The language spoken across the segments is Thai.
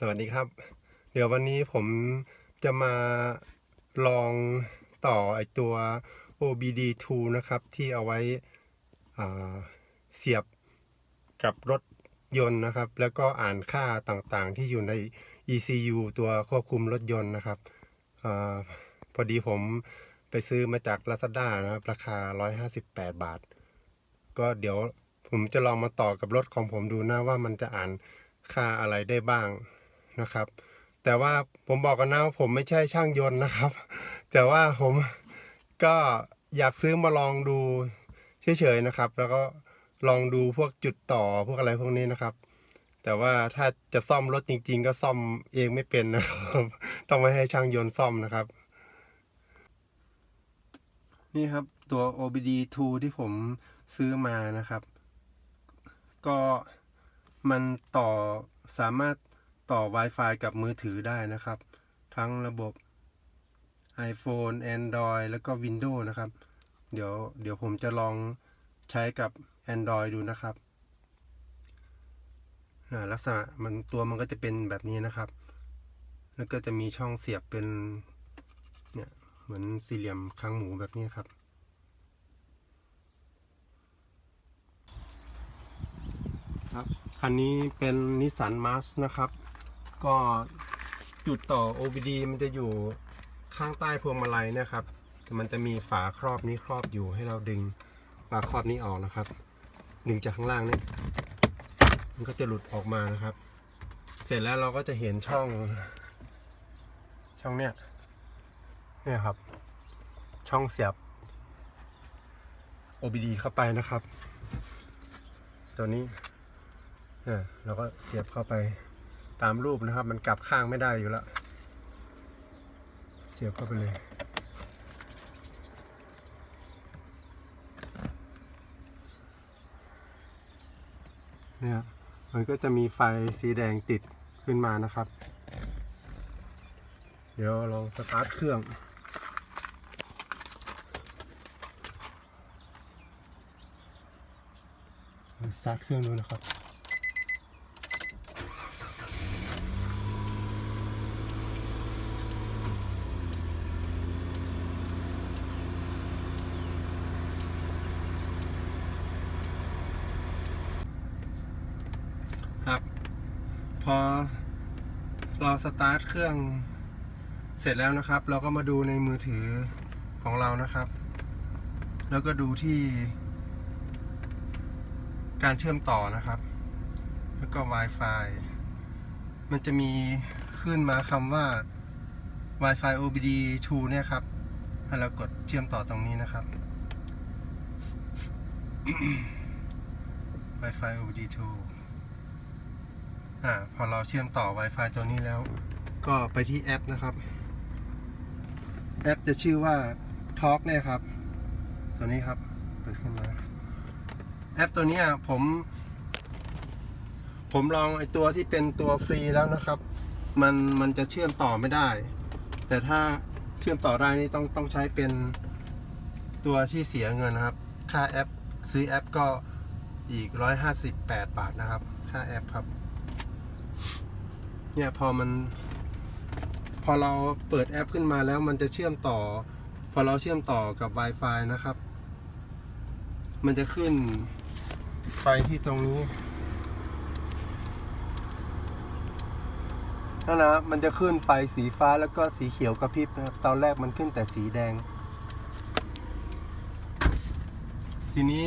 สวัสดีครับ เดี๋ยววันนี้ผมจะมาลองต่อไอตัว OBD2 นะครับ ที่เอาไว้เสียบกับรถยนต์นะครับ แล้วก็อ่านค่าต่างๆ ที่อยู่ใน ECU ตัวควบคุมรถยนต์นะครับอพอดีผมไปซื้อมาจาก Lazada นะครับ ราคา 158 บาท ก็เดี๋ยวผมจะลองมาต่อกับรถของผมดูนะว่ามันจะอ่านค่าอะไรได้บ้าง นะครับ แต่ว่าผมบอกกันนะว่าผมไม่ใช่ช่างยนต์นะครับ แต่ว่าผมก็อยากซื้อมาลองดูเฉยๆนะครับ แล้วก็ลองดูพวกจุดต่อพวกอะไรพวกนี้นะครับ แต่ว่าถ้าจะซ่อมรถจริง ๆ ก็ซ่อมเองไม่เป็นนะครับ ต้องไปให้ช่างยนต์ซ่อมนะครับ นี่ครับตัว OBD2 ที่ผมซื้อมานะครับ ก็มันต่อสามารถ ต่อ Wi-Fi กับมือถือได้นะครับ ทั้งระบบ iPhone Android แล้วก็ Windows นะครับ เดี๋ยวเดี๋ยวผมจะลองใช้กับ Android ดูนะครับอ่าลักษณะมันตัวมันก็จะเป็นแบบนี้นะครับ แล้วก็จะมีช่องเสียบเป็นเนี่ยเหมือนสี่เหลี่ยมคางหมูแบบนี้ครับ ครับ คันนี้เป็นนิสสันมาร์ชนะครับ ก็จุดต่อ OBD มันจะอยู่ข้างใต้พวงมาลัยนะครับ มันจะมีฝาครอบนี้ครอบอยู่ให้เราดึงฝาครอบนี้ออกนะครับ ดึงจากข้างล่างนี่มันก็จะหลุดออกมานะครับ เสร็จแล้วเราก็จะเห็นช่อง ช่องเนี้ยเนี่ยครับ ช่องเสียบ OBD เข้าไปนะครับ ตัวนี้เออเราก็เสียบเข้าไป ตามรูปนะครับ มันกลับข้างไม่ได้อยู่แล้ว เสียบเข้าไปเลยเนี่ยมันก็จะมีไฟสีแดงติดขึ้นมานะครับ เดี๋ยวลองสตาร์ทเครื่อง สตาร์ทเครื่องดูนะครับ พอเราสตาร์ทเครื่องเสร็จแล้วนะครับ เราก็มาดูในมือถือของเรานะครับ แล้วก็ดูที่ การเชื่อมต่อนะครับ แล้วก็ Wi-Fi มันจะมีขึ้นมาคำว่า Wi-Fi OBD 2 เนี่ยครับให้เรากดเชื่อมต่อตรงนี้นะครับ Wi-Fi OBD 2 อ่าพอเราเชื่อมต่อ Wi-Fi ตัวนี้แล้ว ก็ไปที่แอปนะครับ แอปจะชื่อว่า Talk เนี่ยครับ ตัวนี้ครับเปิดขึ้นมาแอปตัวนี้ผม ผมลองไอตัวที่เป็นตัวฟรีแล้วนะครับ มันมันจะเชื่อมต่อไม่ได้ แต่ถ้าเชื่อมต่อได้นี่ต้องต้องใช้เป็นตัวที่เสียเงินนะครับ ค่าแอป ซื้อแอปก็อีก 158 บาทนะครับ ค่าแอปครับ เนี่ยพอมัน พอเราเปิดแอปขึ้นมาแล้วมันจะเชื่อมต่อ พอเราเชื่อมต่อกับ Wi-Fi นะครับ มันจะขึ้นไฟที่ตรงนี้นั่นนะมันจะขึ้นไฟสีฟ้าแล้วก็สีเขียวกระพริบนะครับ ตอนแรกมันขึ้นแต่สีแดง ทีนี้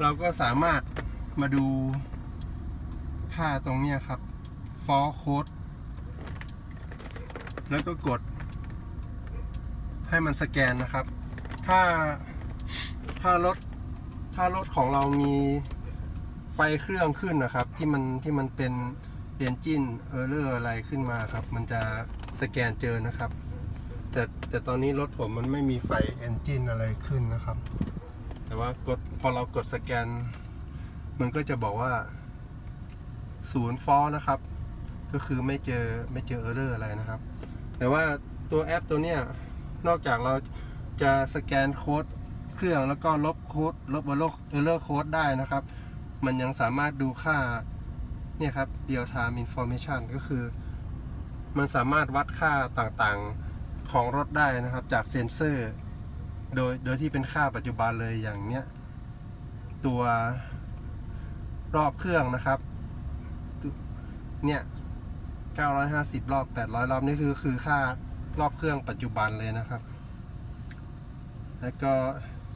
เราก็สามารถมาดูค่าตรงนี้ครับ for code แล้วก็กด ให้มันสแกนนะครับ ถ้าถ้ารถถ้ารถของเรามีไฟเครื่องขึ้นนะครับ ที่มันที่มันเป็นเอนจินเออร์เลอร์อะไรขึ้นมาครับ มันจะสแกนเจอนะครับ แต่แต่ตอนนี้รถผมมันไม่มีไฟเอนจินอะไรขึ้นนะครับ แต่ว่ากดพอเรากดสแกน มันก็จะบอกว่าศูนย์ฟอนะครับ ก็คือไม่เจอไม่เจอเออร์เลอร์อะไรนะครับ แต่ว่าตัวแอปตัวเนี้ยนอกจากเราจะสแกนโค้ดเครื่องแล้วก็ลบโค้ดลบเออร์เลอร์โค้ดได้นะครับ มันยังสามารถดูค่าเนี่ยครับ real time information ก็คือ มันสามารถวัดค่าต่างๆของรถได้นะครับ จากเซ็นเซอร์ โดยโดยที่เป็นค่าปัจจุบันเลยอย่างเนี้ยตัวรอบเครื่องนะครับ เนี่ย 950 รอบ 800 รอบนี่คือคือค่ารอบเครื่องปัจจุบันเลยนะครับ แล้วก็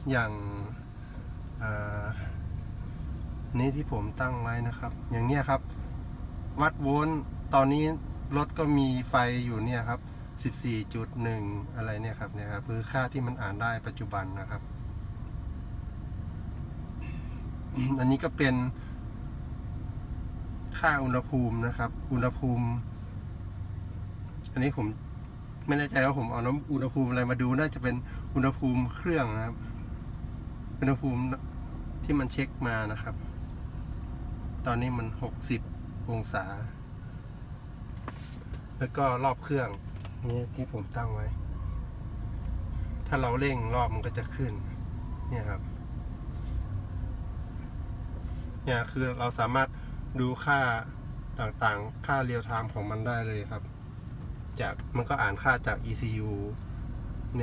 อย่างานี้ที่ผมตั้งไว้นะครับ อย่างเนี้ยครับ วัดโวลต์ตอนนี้รถก็มีไฟอยู่เนี่ยครับ 14.1 อะไรเนี่ยครับเนี่ยครับคือค่าที่มันอ่านได้ปัจจุบันนะครับ อันนี้ก็เป็นค่าอุณหภูมินะครับ อุณหภูมิ อันนี้ผมไม่แน่ใจว่าผมเอาน้ำอุณหภูมิอะไรมาดูน่าจะเป็นอุณหภูมิเครื่องนะครับ อุณหภูมิที่มันเช็คมานะครับ ตอนนี้มันหกสิบองศา แล้วก็รอบเครื่องนี่ที่ผมตั้งไว้ ถ้าเราเร่งรอบมันก็จะขึ้น เนี่ยครับ เนี่ยคือเราสามารถดูค่าต่างๆ ค่าเรียลไทม์ของมันได้เลยครับ จากมันก็อ่านค่าจาก ECU ใน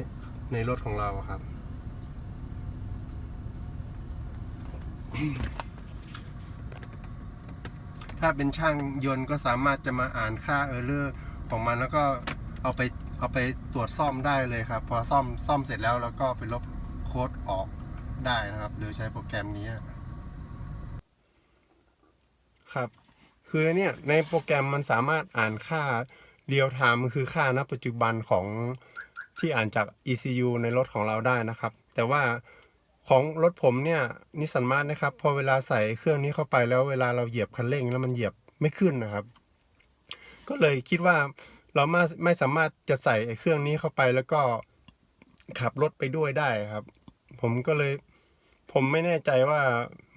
ในรถของเราครับ ถ้าเป็นช่างยนต์ก็สามารถจะมาอ่านค่าเออร์เลอร์ของมันแล้วก็เอาไปเอาไปตรวจซ่อมได้เลยครับ พอซ่อมซ่อมเสร็จแล้วแล้วก็ไปลบโค้ดออกได้นะครับ โดยใช้โปรแกรมนี้ ครับ คือเนี่ยในโปรแกรมมันสามารถอ่านค่า เรียลไทม์คือค่าณปัจจุบันของที่อ่านจาก ECU ในรถของเราได้นะครับ แต่ว่าของรถผมเนี่ยนิสสันมาร์นะครับ พอเวลาใส่เครื่องนี้เข้าไปแล้วเวลาเราเหยียบคันเร่งแล้วมันเหยียบไม่ขึ้นนะครับ ก็เลยคิดว่าเราไม่ไม่สามารถจะใส่เครื่องนี้เข้าไปแล้วก็ขับรถไปด้วยได้ครับ ผมก็เลย ผมไม่แน่ใจว่า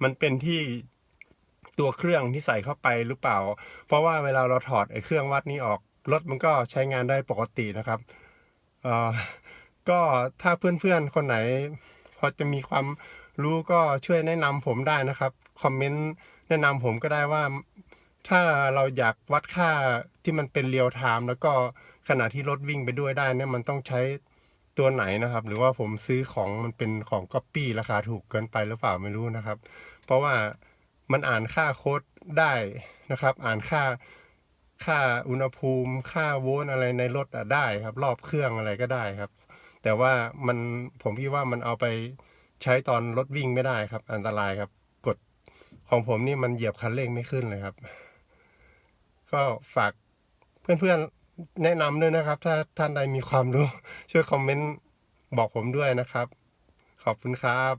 มันเป็นที่ตัวเครื่องที่ใส่เข้าไปหรือเปล่า เพราะว่าเวลาเราถอดไอ้เครื่องวัดนี้ออก รถมันก็ใช้งานได้ปกตินะครับเอ่อก็ถ้าเพื่อนๆคนไหน พอจะมีความรู้ก็ช่วยแนะนำผมได้นะครับคอมเมนต์แนะนำผมก็ได้ว่า ถ้าเราอยากวัดค่าที่มันเป็นเรียลไทม์แล้วก็ขณะที่รถวิ่งไปด้วยได้เนี่ยมันต้องใช้ตัวไหนนะครับ หรือว่าผมซื้อของมันเป็นของก๊อปปี้ราคาถูกเกินไปหรือเปล่าไม่รู้นะครับ เพราะว่ามันอ่านค่าโค้ดได้นะครับ อ่านค่า ค่าอุณหภูมิ ค่าโวลต์อะไรในรถอะได้ครับ รอบเครื่องอะไรก็ได้ครับ แต่ว่ามันผมคิดว่ามันเอาไปใช้ตอนรถวิ่งไม่ได้ครับ อันตรายครับกดของผมนี่มันเหยียบคันเร่งไม่ขึ้นเลยครับ ก็ฝากเพื่อนๆแนะนำด้วยนะครับ ถ้าท่านใดมีความรู้ ช่วยคอมเมนต์บอกผมด้วยนะครับ ขอบคุณครับ